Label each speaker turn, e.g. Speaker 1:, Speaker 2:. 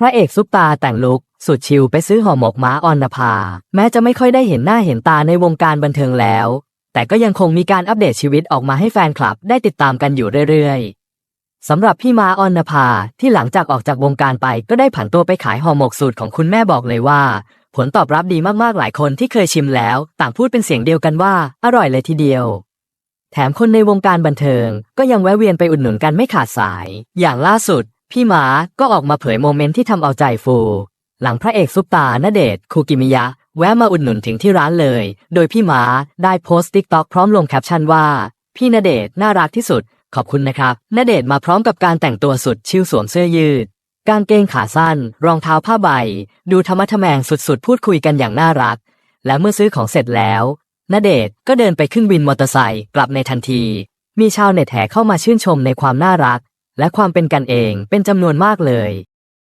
Speaker 1: พระเอกซุปตาแต่งลุก สุดชิลไปซื้อห่อหมกม้าออนนภา แม้จะไม่ค่อยได้เห็นหน้าเห็นตาในวงการบันเทิงแล้ว แต่ก็ยังคงมีการอัปเดตชีวิตออกมาให้แฟนคลับได้ติดตามกันอยู่เรื่อยๆสำหรับพี่ม้าออนนภาที่หลังจากออกจากวงการไปก็ได้ผันตัวไปขายห่อหมกสูตรของคุณแม่บอกเลยว่า ผลตอบรับดีมากๆหลายคนที่เคยชิมแล้ว ต่างพูดเป็นเสียงเดียวกันว่า อร่อยเลยทีเดียวแถมคนในวงการบันเทิงก็ยังแวะเวียนไปอุดหนุนกันไม่ขาดสาย อย่างล่าสุด พี่หมาก็ออกมาเผยโมเมนต์ที่ทำเอาใจฟู หลังพระเอกซุปตาณเดชน์คูกิมิยะ แวะมาอุดหนุนถึงที่ร้านเลย โดยพี่หมาได้โพสต์ติ๊กต็อกพร้อมลงแคปชั่นว่า พี่ณเดชน์น่ารักที่สุด ขอบคุณนะครับณเดชน์มาพร้อมกับการแต่งตัวสุดชิลสวมเสื้อยืด กางเกงขาสั้น รองเท้าผ้าใบ ดูธรรมะทแมงสุดๆ พูดคุยกันอย่างน่ารัก และเมื่อซื้อของเสร็จแล้วณเดชน์ก็เดินไปขึ้นวินมอเตอร์ไซค์กลับในทันที มีชาวเน็ตแห่เข้ามาชื่นชมในความน่ารัก และความเป็นกันเองเป็นจำนวนมากเลย